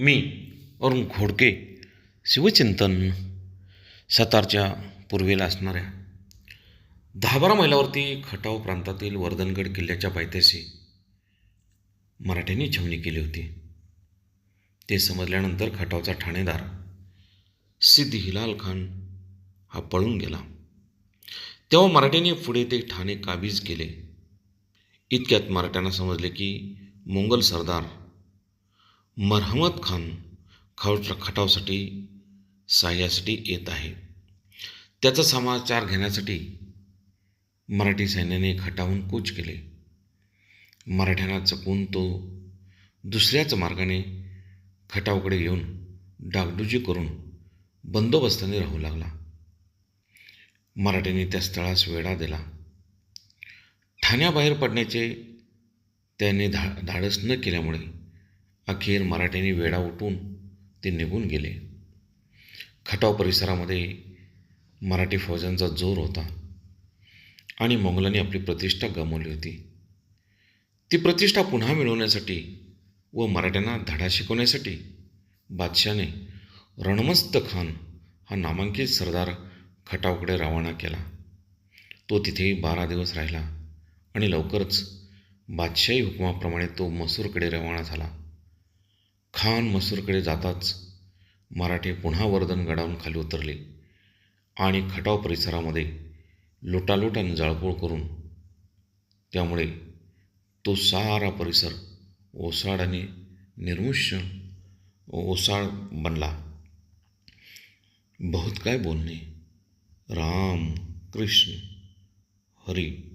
मी अरुण घोडके शिवचिंतन सातारच्या पूर्वेला असणाऱ्या दहा बारा मैलावरती खटाव प्रांतातील वर्धनगड किल्ल्याच्या पायथ्याशी मराठ्यांनी छावणी केली होती. ते समजल्यानंतर खटावचा ठाणेदार सिद्धी हिलाल खान हा पळून गेला. तेव्हा मराठ्यांनी पुढे ते ठाणे काबीज केले. इतक्यात मराठ्यांना समजले की मोंगल सरदार मरहमत खान खव खटावसाठी सहाय्यासाठी येत आहे. त्याचा समाचार घेण्यासाठी मराठी सैन्याने खटावून कूच केले. मराठ्यांना चकून तो दुसऱ्याच मार्गाने खटावकडे येऊन डागडुजी करून बंदोबस्ताने राहू लागला. मराठ्यांनी त्या स्थळास वेढा दिला. ठाण्याबाहेर पडण्याचे त्याने धा धाडस न केल्यामुळे अखेर मराठ्यांनी वेढा उठून ते निघून गेले. खटाव परिसरामध्ये मराठी फौजांचा जोर होता आणि मोगलांनी आपली प्रतिष्ठा गमावली होती. ती प्रतिष्ठा पुन्हा मिळवण्यासाठी व मराठ्यांना धडा शिकवण्यासाठी बादशाने रणमस्त खान हा नामांकित सरदार खटावकडे रवाना केला. तो तिथे बारा दिवस राहिला आणि लवकरच बादशाही हुकुमाप्रमाणे तो मसूरकडे रवाना झाला. खान मसूरकडे जाताच मराठे पुन्हा वर्धन गडावून खाली उतरले आणि खटाव परिसरामध्ये लुटालूट आणि जाळपोळ करून त्यामुळे तो सारा परिसर ओसाड आणि निर्मुष्य ओसाड बनला. बहुत काय बोलणे? राम कृष्ण हरी